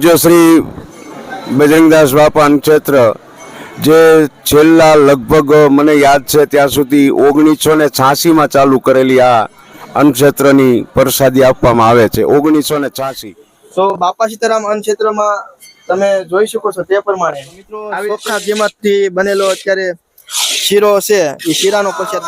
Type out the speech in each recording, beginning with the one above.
પૂજ્ય શ્રી બજરંગદાસ બાપા ક્ષેત્ર જે છેલ્લા લગભગ મને યાદ છે ત્યાં સુધી ઓગણીસો ને છ્યાસીમાં ચાલુ કરેલી આ અન્નક્ષેત્રની પ્રસાદી આપવામાં આવે છે ઓગણીસો ને છ્યાસી તો બાપા સીતારામ અન્નક્ષેત્રમાં તમે જોઈ શકો છો તે પ્રમાણે મિત્રો કિંમતથી બનેલો અત્યારે શીરો છે એ શીરાનો પ્રસાદ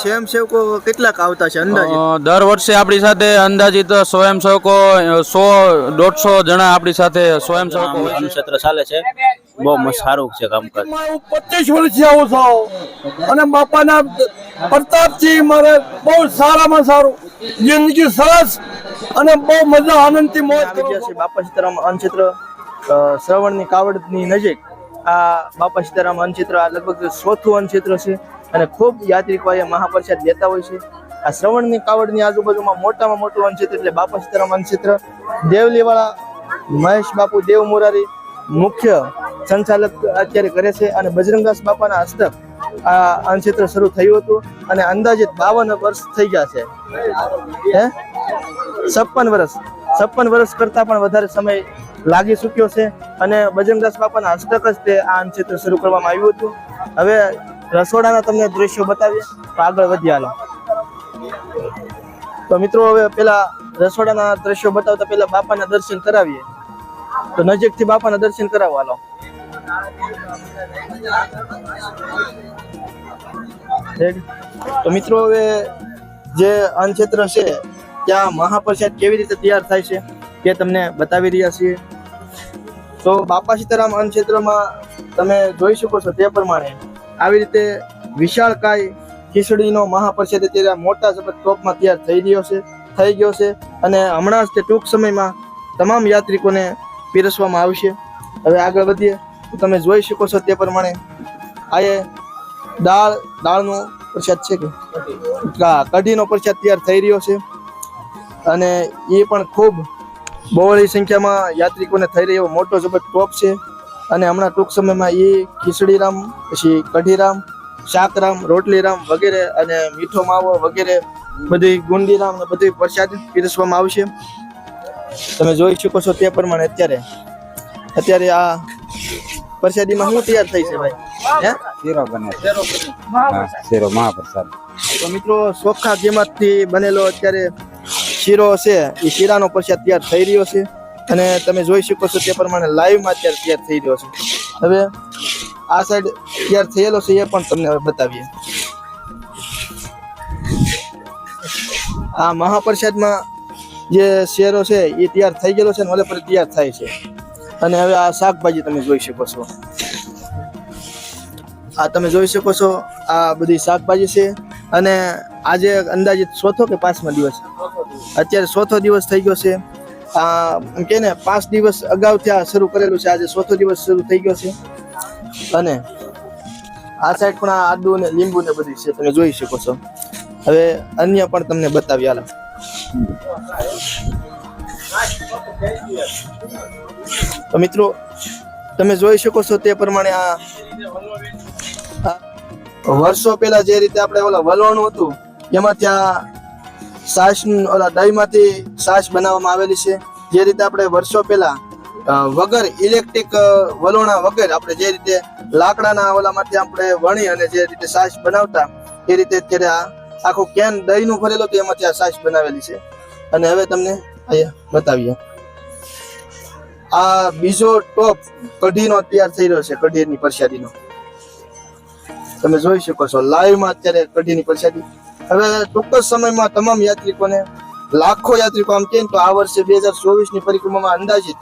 સ્વયંસેવકો કેટલાક આવતા છે અંદાજિત? દર વર્ષે આપણી સાથે અંદાજિત સ્વયંસેવકો સો દોઢસો જણા આપણી સાથે સ્વયંસેવકો હોય ક્ષેત્ર ચાલે છે. બહુ સારું છે કામકાજ. હું પચીસ વર્ષથી આવું છું. અને બાપાના પ્રતાપથી મારે બહુ સારામાં સારું. જિંદગી સરસ અને બહુ મજા આનંદથી મોજ આવી ગયા છે. બાપા સીતારામ અન્ન ક્ષેત્ર અ, શ્રવણની કાવડની નજીક આ બાપા સીતારામ અન્ન આ લગભગ ચોથું અન્ન છે. અને ખૂબ યાત્રિકો અહીંયા મહાપ્રસાદ લેતા હોય છે. આ શ્રવણની કાવડની આજુબાજુમાં મોટામાં મોટું અન્ન એટલે બાપા સીતારામ અન્ન દેવલીવાળા મહેશ બાપુ, દેવ મોરારી મુખ્ય સંચાલક અત્યારે કરે છે અને બજરંગદાસ બાપાના હસ્તક આ અન્ન શરૂ થયું હતું અને અંદાજિત બાવન વર્ષ થઈ ગયા છે. હે? છપ્પન વર્ષ. છપ્પન વર્ષ કરતા પણ વધારે સમય લાગી ચૂક્યો છે. અને બજરંગદાસ બાપાના હસ્તક જ તે આ ચિત્ર શરૂ કરવામાં આવ્યું હતું. હવે રસોડાના તમને દ્રશ્યો બતાવીએ. તો આગળ વધ્યા તો મિત્રો, હવે પેલા રસોડાના દ્રશ્યો બતાવતા પેલા બાપાના દર્શન કરાવીએ. તો નજીકથી બાપાના દર્શન કરાવવા લો તો મિત્રો, હવે જે અન્નક્ષેત્ર છે ત્યાં મહાપ્રસાદ કેવી રીતે તૈયાર થાય છે તે તમને બતાવી રહ્યા છીએ. તો બાપા સીતારામ અન્ન ક્ષેત્રમાં તમે જોઈ શકો છો તે પ્રમાણે આવી રીતે વિશાળકાય ખીચડીનો મહાપ્રસાદ અત્યારે મોટા સફેદ ટોપમાં તૈયાર થઈ રહ્યો છે, થઈ ગયો છે અને હમણાં જ તે ટૂંક સમયમાં તમામ યાત્રિકોને પીરસવામાં આવશે. હવે આગળ વધીએ તો તમે જોઈ શકો છો તે પ્રમાણે આ એ દાળ, દાળનો પ્રસાદ છે કે? કઢીનો પ્રસાદ તૈયાર થઈ રહ્યો છે. અને એ પણ ખૂબ બહોળી સંખ્યામાં યાત્રિકોને થઈ રહ્યો. મોટો જબર ટોપ છે. અને હમણાં ટૂંક સમયમાં એ ખીચડીરામ પછી કઢીરામ શાકરામ રોટલીરામ વગેરે અને મીઠો માવો વગેરે બધી ગુંડીરામ ને બધી પ્રસાદ પીરસવામાં આવશે. તમે જોઈ શકો છો તે પ્રમાણે અત્યારે. અત્યારે આ પ્રસાદીમાં શું તૈયાર થઈ છે ભાઈ? હે? શીરો બને છે. શીરો મહાપ્રસાદ. તો મિત્રો ચોખ્ખા કિંમતથી બનેલો અત્યારે શીરો છે એ શીરાનો પ્રસાદ તૈયાર થઈ રહ્યો છે. અને તમે જોઈ શકો છો તે પ્રમાણે લાઈવમાં અત્યારે તૈયાર થઈ રહ્યો છે. હવે આ સાઈડ તૈયાર થયેલો છે એ પણ તમને હવે બતાવીએ. આ મહાપ્રસાદમાં જે શેરો છે એ તૈયાર થઈ ગયેલો છે ને ઓલે તૈયાર થાય છે. અને હવે આ શાકભાજી તમે જોઈ શકો છો. આ તમે જોઈ શકો છો આ બધી શાકભાજી છે. અને આજે અંદાજિત ચોથો કે પાંચમો દિવસ. અત્યારે ચોથો દિવસ થઈ ગયો છે. આ કે ને, પાંચ દિવસ અગાઉથી આ શરૂ કરેલું છે. આજે ચોથો દિવસ શરૂ થઈ ગયો છે. અને આ સાઈડ પણ આ આદુ અને લીંબુ ને બધી છે, તમે જોઈ શકો છો. હવે અન્ય પણ તમને બતાવી હાલો. તો મિત્રો, તમે જોઈ શકો છો તે પ્રમાણે આ વર્ષો પહેલા જે રીતે આપણે ઓલા વલણું હતું, એમાં ત્યાં સાસ ઓલા દહીંમાંથી સાસ બનાવવામાં આવેલી છે. જે રીતે આપણે વર્ષો પહેલા વગર ઇલેક્ટ્રિક વલોણા વગર આપણે જે રીતે લાકડાના ઓલામાંથી આપણે વણી અને જે રીતે સાસ બનાવતા, એ રીતે અત્યારે આ આખું કેન દહીંનું ભરેલું હતું, એમાંથી આ સાસ બનાવેલી છે. અને હવે તમને અહીંયા બતાવીએ. આ બીજો ટોપ કઢીનો તૈયાર થઈ રહ્યો છે, કઢીની પ્રસાદીનો. તમે જોઈ શકો છો. લાઈવમાં અત્યારે કઢીની પ્રસાદી. હવે ચોક્કસ સમયમાં તમામ યાત્રિકોને, લાખો યાત્રિકો આમ કે તો આ વર્ષે બે હજાર ચોવીસની પરિક્રમામાં અંદાજિત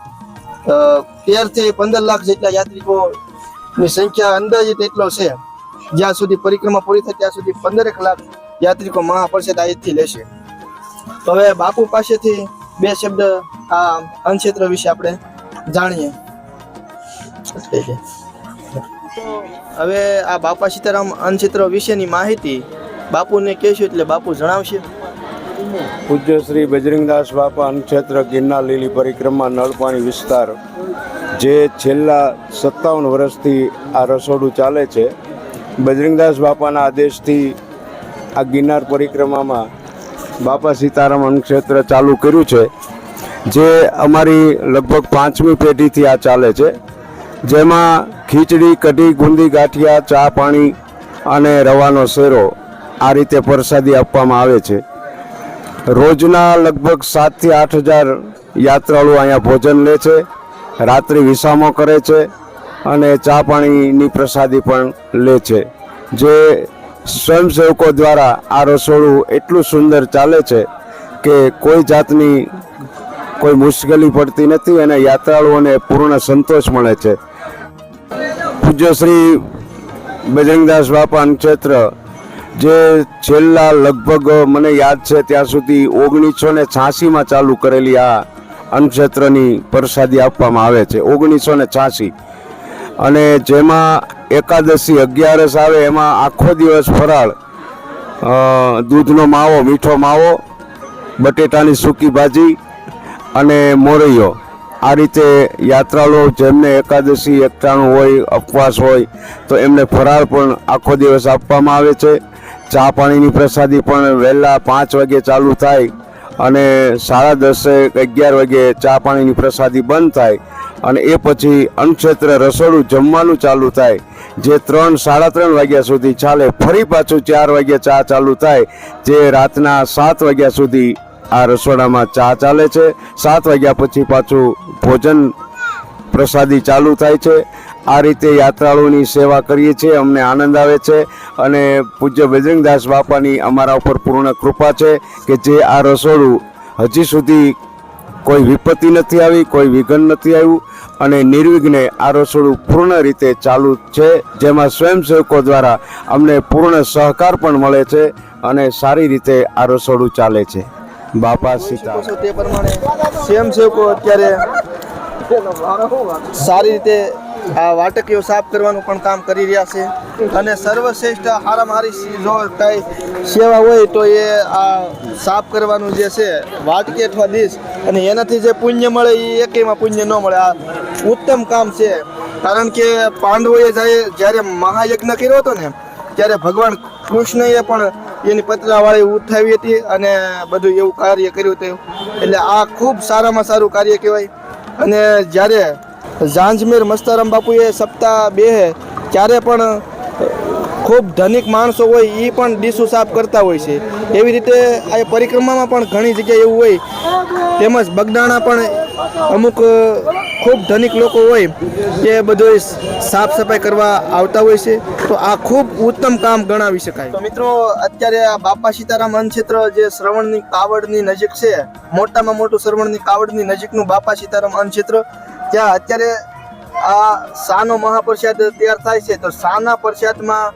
તેરથી પંદર લાખ જેટલા યાત્રિકો ની સંખ્યા અંદાજિત એટલો છે. જ્યાં સુધી પરિક્રમા પૂરી થાય ત્યાં સુધી પંદરેક લાખ યાત્રિકો મહાપરિષદ આયથી લેશે. તો હવે બાપુ પાસેથી બે શબ્દ આ અન્નક્ષેત્ર વિશે આપણે જાણીએ. હવે આ બાપા સીતારામ અન્નક્ષેત્ર વિશેની માહિતી બાપુને કહેશું એટલે બાપુ જણાવશે. પૂજ્ય શ્રી બજરંગદાસ બાપા અન્નક્ષેત્ર ગિરનાર લીલી પરિક્રમા નળપાણી વિસ્તાર, જે છેલ્લા સત્તાવન વર્ષથી આ રસોડું ચાલે છે, બજરંગદાસ બાપાના આદેશથી આ ગિરનાર પરિક્રમામાં બાપા સીતારામ અન્નક્ષેત્ર ચાલુ કર્યું છે, જે અમારી લગભગ પાંચમી પેઢીથી આ ચાલે છે, જેમાં ખીચડી, કઢી, ગુંદી, ગાંઠિયા, ચા પાણી અને રવાનો શેરો આ રીતે પ્રસાદી આપવામાં આવે છે. રોજના લગભગ સાતથી આઠ હજાર યાત્રાળુ અહીંયા ભોજન લે છે, રાત્રિ વિસામો કરે છે અને ચા પાણીની પ્રસાદી પણ લે છે. જે સ્વયંસેવકો દ્વારા આ રસોડું એટલું સુંદર ચાલે છે કે કોઈ જાતની કોઈ મુશ્કેલી પડતી નથી અને યાત્રાળુઓને પૂર્ણ સંતોષ મળે છે. પૂજ્ય શ્રી બજરંગદાસ બાપા ક્ષેત્ર, જે છેલ્લા લગભગ મને યાદ છે ત્યાં સુધી ઓગણીસો ને છ્યાસીમાં ચાલુ કરેલી આ અન્નક્ષેત્રની પ્રસાદી આપવામાં આવે છે, ઓગણીસો ને છ્યાસી. અને જેમાં એકાદશી અગિયારસ આવે એમાં આખો દિવસ ફરાળ દૂધનો માવો, મીઠો માવો, બટેટાની સૂકી ભાજી અને મોરૈયો. આ રીતે યાત્રાળુઓ જેમને એકાદશી એકટાણું હોય, ઉપવાસ હોય, તો એમને ફરાળ પણ આખો દિવસ આપવામાં આવે છે. ચા પાણીની પ્રસાદી પણ વહેલા પાંચ વાગે ચાલુ થાય અને સાડા દસે, અગિયાર વાગે ચા પાણીની પ્રસાદી બંધ થાય અને એ પછી અન્નક્ષેત્ર રસોડું જમવાનું ચાલુ થાય. જે ત્રણ, સાડા ત્રણ વાગ્યા સુધી ચાલે, ફરી પાછું ચાર વાગ્યા ચા ચાલુ થાય. જે રાતના સાત વાગ્યા સુધી આ રસોડામાં ચા ચાલે છે. સાત વાગ્યા પછી પાછું ભોજન પ્રસાદી ચાલુ થાય છે. આ રીતે યાત્રાળુઓની સેવા કરીએ છીએ. અમને આનંદ આવે છે અને પૂજ્ય બજરંગદાસ બાપાની અમારા ઉપર પૂર્ણ કૃપા છે કે જે આ રસોડું હજી સુધી કોઈ વિપત્તિ નથી આવી, કોઈ વિઘન નથી આવ્યું અને નિર્વિઘ્ને આ રસોડું પૂર્ણ રીતે ચાલુ છે. જેમાં સ્વયંસેવકો દ્વારા અમને પૂર્ણ સહકાર પણ મળે છે અને સારી રીતે આ રસોડું ચાલે છે. બાપા સીતા. તે પ્રમાણે? સ્વયંસેવકો અત્યારે? સારી રીતે આ વાટકીઓ સાફ કરવાનું પણ કામ કરી રહ્યા છે. અને સર્વશ્રેષ્ઠ હારામાં હારી જો કાંઈ સેવા હોય તો એ આ સાફ કરવાનું જે છે વાટકી અથવા ડીશ અને એનાથી જે પુણ્ય મળે એ એકેયમાં પુણ્ય ન મળે. આ ઉત્તમ કામ છે. કારણ કે પાંડવોએ જ્યારે જ્યારે મહાયજ્ઞ કર્યો હતો ને ત્યારે ભગવાન કૃષ્ણએ પણ એની પતરાવાળી ઉઠાવી હતી અને બધું એવું કાર્ય કર્યું હતું. એટલે આ ખૂબ સારામાં સારું કાર્ય કહેવાય. અને જ્યારે ઝાંઝમેર મસ્તારામ બાપુએ સપ્તાહ બે ત્યારે પણ ખૂબ ધનિક માણસો હોય એ પણ ડીશું સાફ કરતા હોય છે. એવી રીતે આ પરિક્રમામાં પણ ઘણી જગ્યાએ એવું હોય. તેમજ બગદાણા પણ અમુક ખૂબ ધનિક લોકો હોય, એ બધું સાફ સફાઈ કરવા આવતા હોય છે. તો આ ખૂબ ઉત્તમ કામ ગણાવી શકાય. તો મિત્રો અત્યારે આ બાપા સીતારામ અન્નક્ષેત્ર જે શ્રવણની કાવડની નજીક છે મોટામાં મોટું શ્રવણની કાવડની નજીકનું બાપા સીતારામ અન્નક્ષેત્ર ત્યાં અત્યારે આ સાનો મહાપ્રસાદ તૈયાર થાય છે. તો સાના પ્રસાદમાં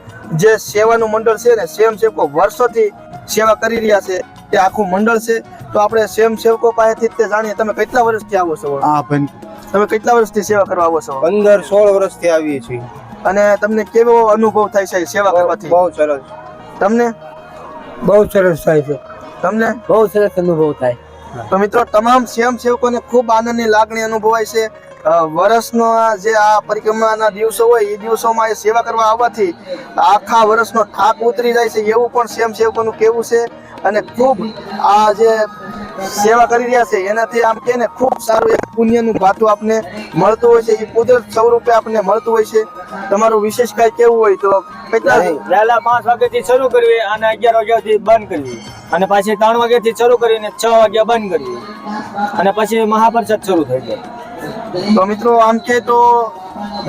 જે સેવાનું મંડળ છે ને સ્વયંસેવકો વર્ષોથી સેવા કરી રહ્યા છે. તે આખું મંડળ છે. તો આપણે સ્વયંસેવકો પાસેથી જ તે જાણીએ. તમે કેટલા વર્ષથી આવો છો? હા પણ તમે કેટલા વર્ષથી સેવા કરવા આવો છો? પંદર સોળ વર્ષથી આવીએ છીએ. અને તમને કેવો અનુભવ થાય છે સેવા કરવાથી? બહુ સરસ. તમને? બહુ સરસ થાય છે. તમને? બહુ સરસ અનુભવ થાય. તો મિત્રો તમામ સ્વયંસેવકોને ખૂબ આનંદની લાગણી અનુભવાય છે. વર્ષનો જે આ પરિક્રમાના દિવસો હોય એ દિવસોમાં એ સેવા કરવા આવવાથી આખા વર્ષનો થાક ઉતરી જાય છે. એવું પણ સ્વયંસેવકોનું કહેવું છે. અને ખૂબ આ જે સેવા કરી રહ્યા છે. એનાથી આમ કે ને ખૂબ સારું એક પુણ્યનું ભાતું આપને મળતું હોય છે. એ કુદરત સ્વરૂપે આપણને મળતું હોય છે. તમારું વિશેષ કાંઈ કેવું હોય તો વહેલા પાંચ વાગ્યાથી શરૂ કરવી અને અગિયાર વાગ્યાથી બંધ કરવી. અને પાછી ત્રણ વાગ્યાથી શરૂ કરીને છ વાગ્યા બંધ કરવી. અને પછી મહાપ્રસાદ શરૂ થઈ જાય. તો મિત્રો આમ કે તો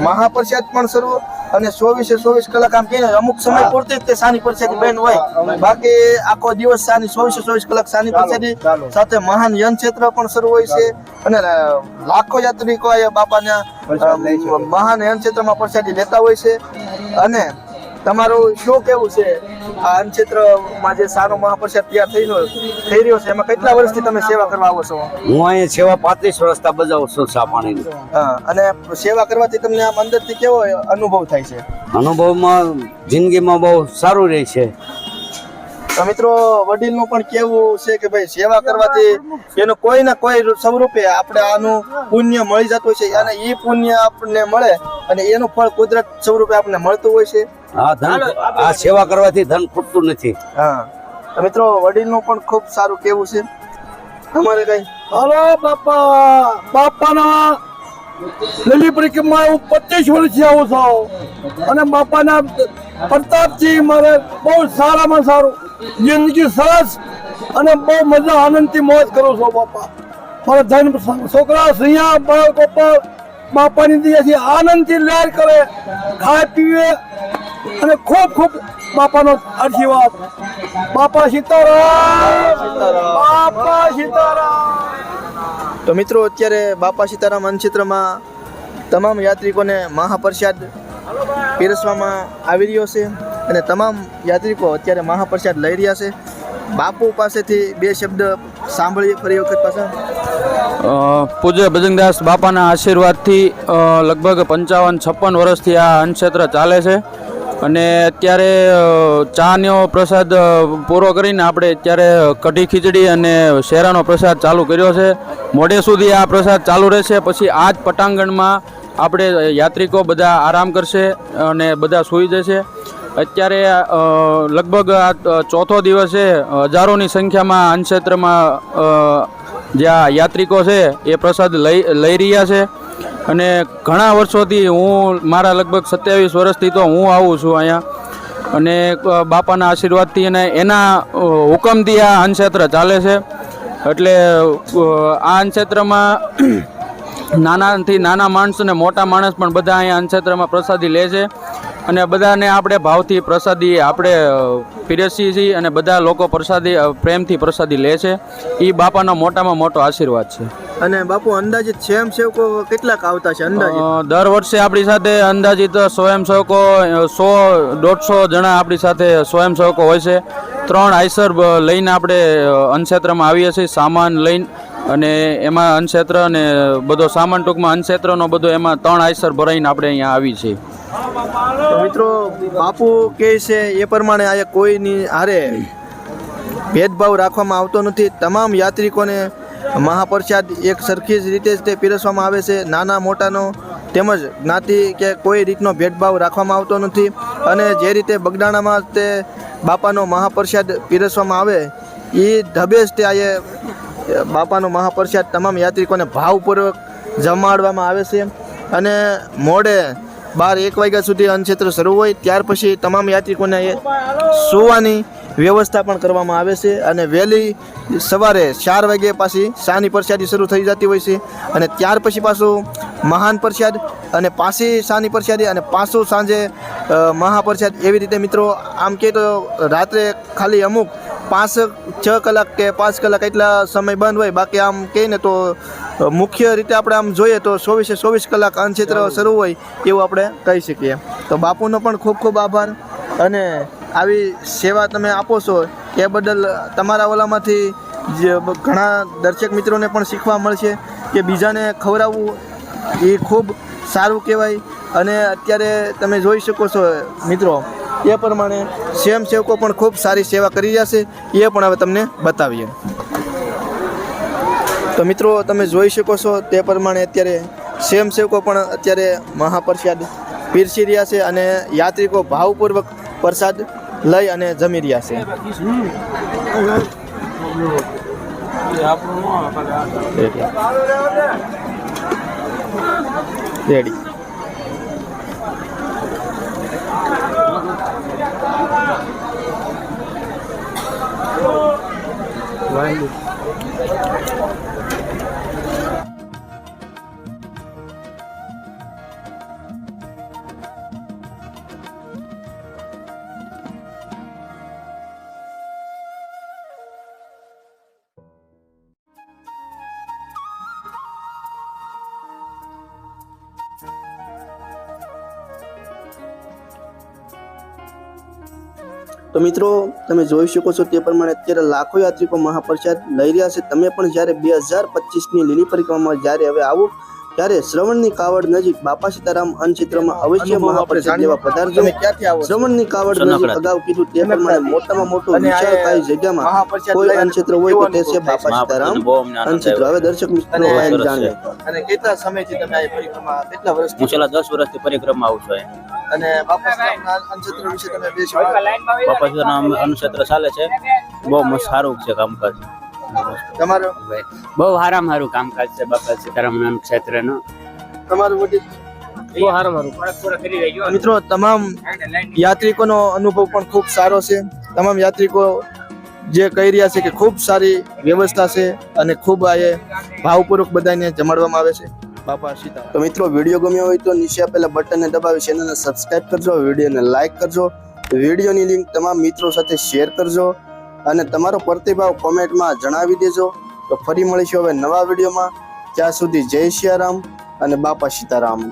મહાપ્રસાદ પણ શરૂ અને ચોવીસે ચોવીસ કલાક આમ કહીને અમુક સમય પૂરતી જ તે સાની પ્રસાદી બેન હોય. બાકી આખો દિવસ સાની ચોવીસે ચોવીસ કલાક સાની પ્રસાદી સાથે મહાન યન ક્ષેત્ર પણ શરૂ હોય છે. અને લાખો યાત્રિકો આ બાપાના મહાન યન ક્ષેત્રમાં પ્રસાદી લેતા હોય છે. અને તમારું શું કેવું છે? આ અન્ન ક્ષેત્રમાં જે સારો મહાપ્રસાદ તૈયાર થઈ રહ્યો થઈ રહ્યો છે એમાં કેટલા વર્ષથી તમે સેવા કરવા આવો છો? હું અહીંયા સેવા પાંત્રીસ વર્ષથી બજાવું છું હા અને સેવા કરવાથી તમને આમ અંદરથી કેવો અનુભવ થાય છે? અનુભવમાં જિંદગીમાં બહુ સારું રહે છે. તો મિત્રો વડીલનું પણ કેવું છે કે ભાઈ સેવા કરવાથી એનું કોઈ ના કોઈ સ્વરૂપે આપણે આનું પુણ્ય મળી જતું છે અને એ પુણ્ય આપણને મળે અને એનું ફળ કુદરત સ્વરૂપે આપણને મળતું હોય છે. આ ધન આ સેવા કરવાથી ધન ખૂટતું નથી. હા. તો મિત્રો વડીલનું પણ ખૂબ સારું કેવું છે. તમારે કઈ? હલો બાપા. બાપાના લીલી પરિક્રમા હું પચીસ વર્ષથી આવું છું. અને બાપાના પ્રતાપથી મારે બહુ સારામાં સારું જિંદગી સરસ અને બહુ મજા આનંદથી મોજ કરું છું બાપા. મારા ધન છોકરા સિંહા બાળકો પર બાપાની દયાથી આનંદથી લહેર કરે, ખાય પીવે અને ખૂબ ખૂબ બાપાનો આશીર્વાદ. બાપા સીતારામ. બાપા સીતારામ. તો મિત્રો, અત્યારે બાપા સીતારામ અન્નક્ષેત્રમાં તમામ યાત્રિકોને મહાપ્રસાદ પીરસવામાં આવી રહ્યો છે અને તમામ યાત્રિકો અત્યારે મહાપ્રસાદ લઈ રહ્યા છે. બાપુ પાસેથી બે શબ્દ સાંભળીએ ફરી વખત પાછા. પૂજ્ય ભજનદાસ બાપાના આશીર્વાદથી લગભગ પંચાવન છપ્પન વર્ષથી આ અન્નક્ષેત્ર ચાલે છે. અને અત્યારે ચાનો પ્રસાદ પૂરો કરીને આપણે અત્યારે કઢી ખીચડી અને શેરાનો પ્રસાદ ચાલુ કર્યો છે. મોડે સુધી આ પ્રસાદ ચાલુ રહેશે. પછી આ જ પટાંગણમાં આપણે યાત્રિકો બધા આરામ કરશે અને બધા સૂઈ જશે. અત્યારે લગભગ આ ચોથો દિવસ હજારોની સંખ્યામાં અન્નક્ષેત્રમાં ક્ષેત્રમાં જે આ યાત્રિકો છે એ પ્રસાદ લઈ લઈ રહ્યા છે. અને ઘણા વર્ષોથી હું મારા લગભગ સત્યાવીસ વર્ષથી તો હું આવું છું અહીંયા. અને બાપાના આશીર્વાદથી અને એના હુકમથી આ અન્નક્ષેત્ર ચાલે છે. એટલે આ અન્નક્ષેત્રમાં નાનાથી નાના માણસ અને મોટા માણસ પણ બધા અહીંયા અન્નક્ષેત્રમાં પ્રસાદી લે છે. અને બધાને આપણે ભાવથી પ્રસાદી આપણે પીરસીએ છીએ અને બધા લોકો પ્રસાદી પ્રેમથી પ્રસાદી લે છે. એ બાપાનો મોટામાં મોટો આશીર્વાદ છે. અને બાપુ અંદાજિત સ્વયંસેવકો કેટલાક આવતા છે અંદાજિત? દર વર્ષે આપણી સાથે અંદાજિત સ્વયંસેવકો સો દોઢસો જણા આપણી સાથે સ્વયંસેવકો હોય છે. ત્રણ આઈસર લઈને આપણે અન્નક્ષેત્રમાં આવીએ છીએ સામાન લઈને. અને એમાં અન્નક્ષેત્ર અને બધો સામાન ટૂંકમાં અન્નક્ષેત્રનો બધો એમાં ત્રણ આઈસર ભરાઈને આપણે અહીંયા આવી છીએ. મિત્રો, બાપુ કહે છે, એ પ્રમાણે આ કોઈની હારે ભેદભાવ રાખવામાં આવતો નથી. તમામ યાત્રિકોને મહાપ્રસાદ એક સરખી જ રીતે જ તે પીરસવામાં આવે છે. નાના મોટાનો તેમજ જ્ઞાતિ કે કોઈ રીતનો ભેદભાવ રાખવામાં આવતો નથી. અને જે રીતે બગદાણામાં તે બાપાનો મહાપ્રસાદ પીરસવામાં આવે એ ઢબે જ તે આ બાપાનો મહાપ્રસાદ તમામ યાત્રિકોને ભાવપૂર્વક જમાડવામાં આવે છે. અને મોડે બાર એક વાગ્યા સુધી અન્નક્ષેત્ર શરૂ હોય, ત્યાર પછી તમામ યાત્રિકોને સુવાની વ્યવસ્થા પણ કરવામાં આવે છે અને વહેલી સવારે ચાર વાગે પાછી શાની પ્રસાદી શરૂ થઈ જતી હોય છે અને ત્યાર પછી પાછું મહાન પ્રસાદ અને પાછી શાની પ્રસાદી અને પાછું સાંજે મહાપ્રસાદ એવી રીતે મિત્રો આમ કહે તો રાત્રે ખાલી અમુક પાંચ છ કલાક કે પાંચ કલાક એટલા સમય બંધ હોય, બાકી આમ કહે ને તો મુખ્ય રીતે આપણે આમ જોઈએ તો ચોવીસે ચોવીસ કલાક અન્નક્ષેત્ર શરૂ હોય એવું આપણે કહી શકીએ. તો બાપુનો પણ ખૂબ ખૂબ આભાર અને આવી સેવા તમે આપો છો એ બદલ તમારા ઓલામાંથી ઘણા દર્શક મિત્રોને પણ શીખવા મળશે કે બીજાને ખવડાવવું એ ખૂબ સારું કહેવાય અને અત્યારે તમે જોઈ શકો છો મિત્રો એ પ્રમાણે સ્વયંસેવકો પણ ખૂબ સારી સેવા કરી રહ્યા છે એ પણ હવે તમને બતાવીએ. તો મિત્રો, તમે જોઈ શકો છો તે પ્રમાણે અત્યારે સ્વયંસેવકો પણ અત્યારે મહાપ્રસાદ પીરસી રહ્યા છે અને યાત્રિકો ભાવપૂર્વક પ્રસાદ લઈ અને જમી રહ્યા છે. રેડી. તો મિત્રો, તમે જોઈ શકો છો તે પ્રમાણે અત્યારે લાખો યાત્રિકો મહાપ્રસાદ લઈ રહ્યા છે. તમે પણ જ્યારે બે હજાર પચીસની લીલી પરિક્રમામાં જ્યારે હવે આવો ત્યારે શ્રવણની કાવડ નજીક બાપા સીતારામ અન્નક્ષેત્રમાં અવશ્ય મહાપ્રસાદ લેવા પધારજો? શ્રવણની કાવડ નજીક અગાઉ કીધું તે પ્રમાણે મોટામાં મોટું વિશાળકાય જગ્યામાં કોઈ અન્નક્ષેત્ર હોય તો તે છે બાપા સીતારામ અન્નક્ષેત્ર હવે દર્શક મિત્રો અને જાણે. અને કેટલા સમયથી તમે આ પરિક્રમા કેટલા વર્ષ હું છેલ્લા દસ વર્ષથી પરિક્રમા આવું છું અને બાપા સીતારામના અન્નક્ષેત્ર વિશે તમે બે શબ્દ બાપા સીતારામ અન્નક્ષેત્ર ચાલે છે. બહુ મસ્ત સારું છે કામકાજ. તમારો? બહુ હારામ હારું કામકાજ છે બાપા સીતારામ ક્ષેત્રનું. તમારું વડીલ? બહુ સારું સારું મિત્રો તમામ યાત્રિકોનો અનુભવ પણ ખૂબ સારો છે. તમામ યાત્રિકો જે કહી રહ્યા છે કે ખૂબ સારી વ્યવસ્થા છે અને ખૂબ આ એ ભાવપૂર્વક બધાને જમાડવામાં આવે છે. બાપા સીતા તો મિત્રો વીડિયો ગમ્યો હોય તો નીચે આપેલા બટનને દબાવી ચેનલને સબસ્ક્રાઇબ કરજો વિડીયોને લાઈક કરજો. વિડીયોની લિંક તમામ મિત્રો સાથે શેર કરજો. અને તમારો પ્રતિભાવ કોમેન્ટમાં જણાવી દેજો. તો ફરી મળીશું હવે નવા વિડીયોમાં. ત્યાં સુધી જય સિયારામ અને બાપા સીતારામ.